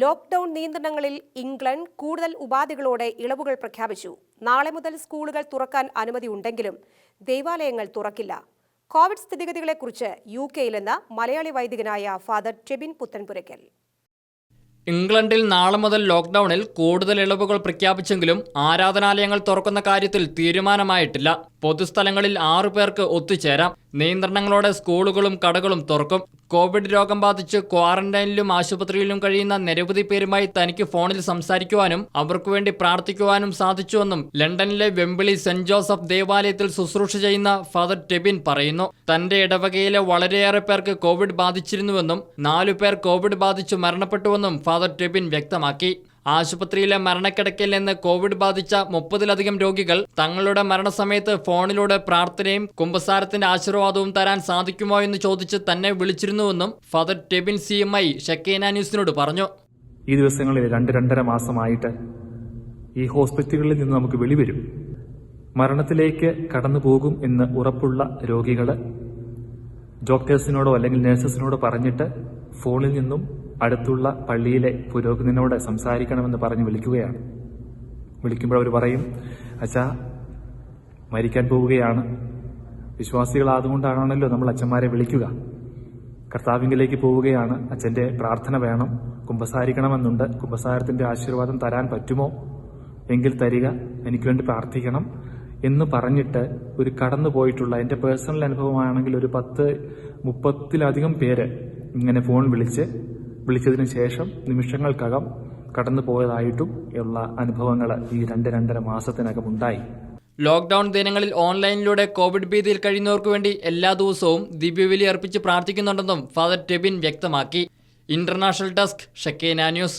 Lockdown നിയന്ത്രണങ്ങളിൽ England കൂടുതൽ ഉപാധികളോടെ ഇളവുകൾ പ്രഖ്യാപിച്ചു. നാളെ മുതൽ സ്കൂളുകൾ തുറക്കാൻ അനുമതിയുണ്ടെങ്കിലും ദേവാലയങ്ങൾ തുറക്കില്ല. കോവിഡ് സ്ഥിതിഗതികളെക്കുറിച്ച് യു കെയിൽ നിന്ന് മലയാളി വൈദികനായ ഫാദർ ടെബിൻ പുത്തൻപുരയ്ക്കൽ. ഇംഗ്ലണ്ടിൽ നാളെ മുതൽ ലോക്ക്ഡൌണിൽ കൂടുതൽ ഇളവുകൾ പ്രഖ്യാപിച്ചെങ്കിലും ആരാധനാലയങ്ങൾ തുറക്കുന്ന കാര്യത്തിൽ തീരുമാനമായിട്ടില്ല. പൊതുസ്ഥലങ്ങളിൽ ആറു പേർക്ക് ഒത്തുചേരാം. നിയന്ത്രണങ്ങളോടെ സ്കൂളുകളും കടകളും തുറക്കും. കോവിഡ് രോഗം ബാധിച്ച് ക്വാറന്റൈനിലും ആശുപത്രിയിലും കഴിയുന്ന നിരവധി പേരുമായി തനിക്ക് ഫോണിൽ സംസാരിക്കുവാനും അവർക്കു വേണ്ടി പ്രാർത്ഥിക്കുവാനും സാധിച്ചുവെന്നും ലണ്ടനിലെ വെമ്പിളി സെന്റ് ജോസഫ് ദേവാലയത്തിൽ ശുശ്രൂഷ ചെയ്യുന്ന ഫാദർ ടെബിൻ പറയുന്നു. തന്റെ ഇടവകയിലെ വളരെയേറെ പേർക്ക് കോവിഡ് ബാധിച്ചിരുന്നുവെന്നും നാലു പേർ കോവിഡ് ബാധിച്ച് മരണപ്പെട്ടുവെന്നും ഫാദർ ടെബിൻ വ്യക്തമാക്കി. ആശുപത്രിയിലെ മരണക്കിടക്കയിൽ നിന്ന് കോവിഡ് ബാധിച്ച മുപ്പതിലധികം രോഗികൾ തങ്ങളുടെ മരണസമയത്ത് ഫോണിലൂടെ പ്രാർത്ഥനയും കുമ്പസാരത്തിന്റെ ആശീർവാദവും തരാൻ സാധിക്കുമോ എന്ന് ചോദിച്ച് തന്നെ വിളിച്ചിരുന്നുവെന്നും father Tebin C M I Shekinah ന്യൂസിനോട് പറഞ്ഞു. ഈ ദിവസങ്ങളിൽ രണ്ട് രണ്ടര മാസമായിട്ട് ഈ ഹോസ്പിറ്റലുകളിൽ നിന്ന് നമുക്ക് വെളിവരും. മരണത്തിലേക്ക് കടന്നു പോകും എന്ന് ഉറപ്പുള്ള രോഗികൾ ഡോക്ടേഴ്സിനോടോ അല്ലെങ്കിൽ നഴ്സസിനോടോ പറഞ്ഞിട്ട് ഫോണിൽ നിന്നും അടുത്തുള്ള പള്ളിയിലെ പുരോഹിതനോട് സംസാരിക്കണമെന്ന് പറഞ്ഞ് വിളിക്കുകയാണ്. വിളിക്കുമ്പോൾ അവർ പറയും അച്ഛാ മരിക്കാൻ പോവുകയാണ്. വിശ്വാസികളാതുകൊണ്ടാണല്ലോ നമ്മൾ അച്ഛന്മാരെ വിളിക്കുക. കർത്താവിങ്കിലേക്ക് പോവുകയാണ്. അച്ഛന്റെ പ്രാർത്ഥന വേണം. കുംഭസാരിക്കണമെന്നുണ്ട് കുമ്പസാരത്തിന്റെ ആശീർവാദം തരാൻ പറ്റുമോ? എങ്കിൽ തരിക. എനിക്ക് വേണ്ടി പ്രാർത്ഥിക്കണം. എന്ന് പറഞ്ഞിട്ട് ഒരു കടന്നു പോയിട്ടുള്ള എന്റെ പേഴ്സണൽ അനുഭവമാണെങ്കിൽ ഒരു പത്ത് മുപ്പത്തിലധികം പേര് ഇങ്ങനെ ഫോൺ വിളിച്ച് വിളിച്ചതിന് ശേഷം നിമിഷങ്ങൾക്കകം കടന്നു പോയതായിട്ടും ഉള്ള അനുഭവങ്ങൾ ഈ രണ്ട് രണ്ടര മാസത്തിനകം ഉണ്ടായി. ലോക്ക്ഡൌൺ ദിനങ്ങളിൽ ഓൺലൈനിലൂടെ കോവിഡ് ഭീതിയിൽ കഴിയുന്നവർക്ക് വേണ്ടി എല്ലാ ദിവസവും ദിവ്യബലി അർപ്പിച്ച് പ്രാർത്ഥിക്കുന്നുണ്ടെന്നും ഫാദർ ടെബിൻ വ്യക്തമാക്കി. International desk Shekinah news.